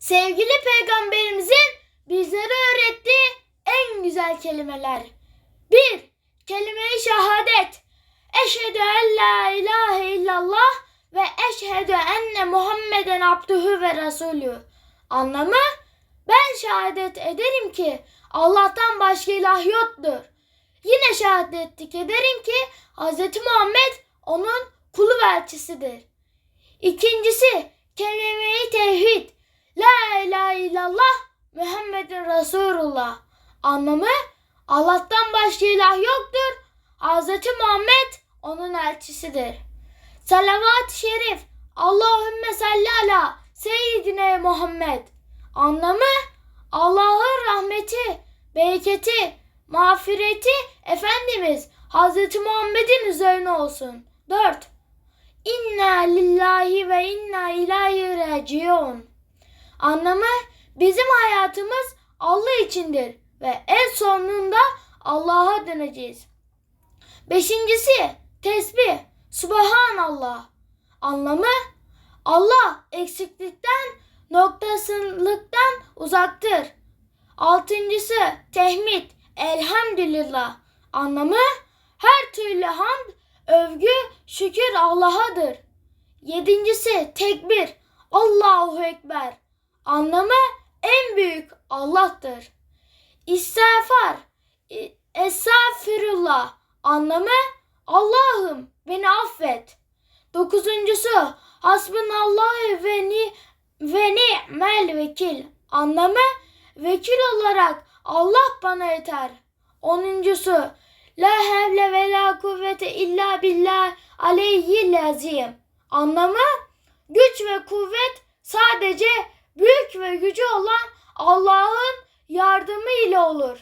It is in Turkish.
Sevgili peygamberimizin bizlere öğrettiği en güzel kelimeler. 1. Kelime-i şehadet. Eşhedü en la ilahe illallah ve eşhedü enne Muhammeden abduhu ve resulü. Anlamı? Ben şehadet ederim ki Allah'tan başka ilah yoktur. Yine şehadet ederim ki Hz. Muhammed onun kulu ve elçisidir. İkincisi kelime-i tevhid. La ilahe illallah Muhammedun Resulullah. Anlamı Allah'tan başka ilah yoktur. Hz. Muhammed onun elçisidir. Salavat-ı şerif. Allahümme salli ala seyyidine Muhammed. Anlamı Allah'ın rahmeti, bereketi, mağfireti Efendimiz Hz. Muhammed'in üzerine olsun. 4. İnna lillahi ve inna ilahi raciun. Anlamı bizim hayatımız Allah içindir ve en sonunda Allah'a döneceğiz. Beşincisi tesbih. Subhanallah. Anlamı Allah eksiklikten, noktasızlıktan uzaktır. Altıncısı tehmid. Elhamdülillah. Anlamı her türlü hamd, övgü, şükür Allah'adır. Yedincisi tekbir. Allahu Ekber. Anlamı en büyük Allah'tır. İstiğfar. e, Estağfirullah. Anlamı Allah'ım beni affet. Dokuzuncusu Hasbunallah ve ni ve ni'mel vekil. Anlamı vekil olarak Allah bana yeter. Onuncusu La hevle ve la kuvvete illa billah aleyhil azim. Anlamı güç ve kuvvet sadece büyük ve gücü olan Allah'ın yardımı ile olur.